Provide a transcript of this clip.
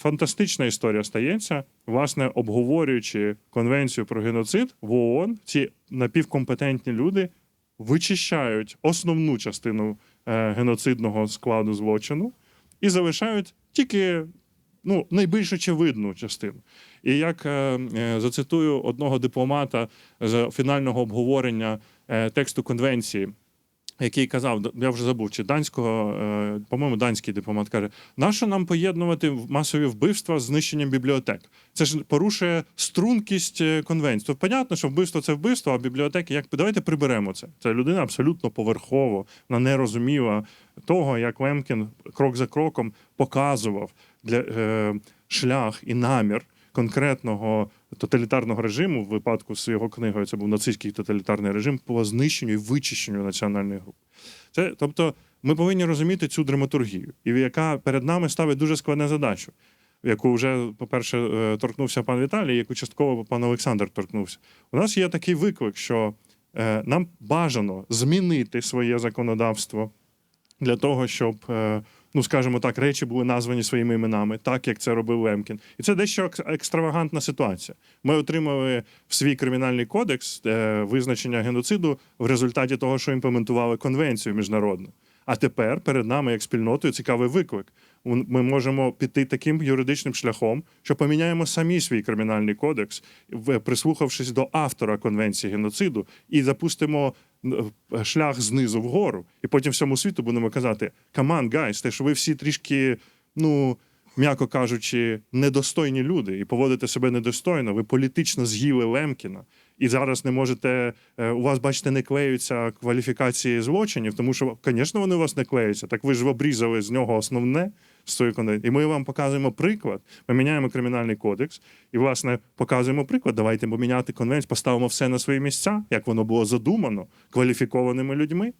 Фантастична історія стається, власне, обговорюючи конвенцію про геноцид в ООН, ці напівкомпетентні люди вичищають основну частину е, геноцидного складу злочину і залишають тільки ну, найбільш очевидну частину. І як е, е, зацитую одного дипломата з фінального обговорення тексту конвенції, який казав, я вже забув, чи данського, е, по-моєму, данський дипломат каже: нащо нам поєднувати масові вбивства з знищенням бібліотек? Це ж порушує стрункість е, конвенції. То понятно, що вбивство це вбивство, а бібліотеки як давайте приберемо це. Це людина абсолютно поверхово, вона не розуміла того, як Лемкін крок за кроком показував для е, шлях і намір конкретного тоталітарного режиму в випадку з його книгою, це був нацистський тоталітарний режим по знищенню і вичищенню національних груп. Це, тобто, ми повинні розуміти цю драматургію, і яка перед нами ставить дуже складну задачу, яку вже, по-перше, е, торкнувся пан Віталій, яку частково пан Олександр торкнувся. У нас є такий виклик, що е, нам бажано змінити своє законодавство для того, щоб, е, ну скажімо так, речі були названі своїми іменами, так як це робив Лемкін. І це дещо екстравагантна ситуація. Ми отримали в свій кримінальний кодекс е, визначення геноциду в результаті того, що імплементували конвенцію міжнародну. А тепер перед нами, як спільнотою, цікавий виклик. Ми можемо піти таким юридичним шляхом, що поміняємо самі свій кримінальний кодекс, прислухавшись до автора конвенції геноциду, і запустимо шлях знизу вгору. І потім всьому світу будемо казати: Каман, гайс, те, що ви всі трішки, ну. М'яко кажучи, недостойні люди і поводите себе недостойно. Ви політично з'їли Лемкіна, і зараз не можете. е, У вас, бачите, не клеються кваліфікації злочинів, тому що, звісно, вони у вас не клеються. Так ви ж обрізали з нього основне з конвенції. І ми вам показуємо приклад. Ми міняємо кримінальний кодекс, і, власне, показуємо приклад. Давайте поміняти конвенцію, поставимо все на свої місця, як воно було задумано кваліфікованими людьми.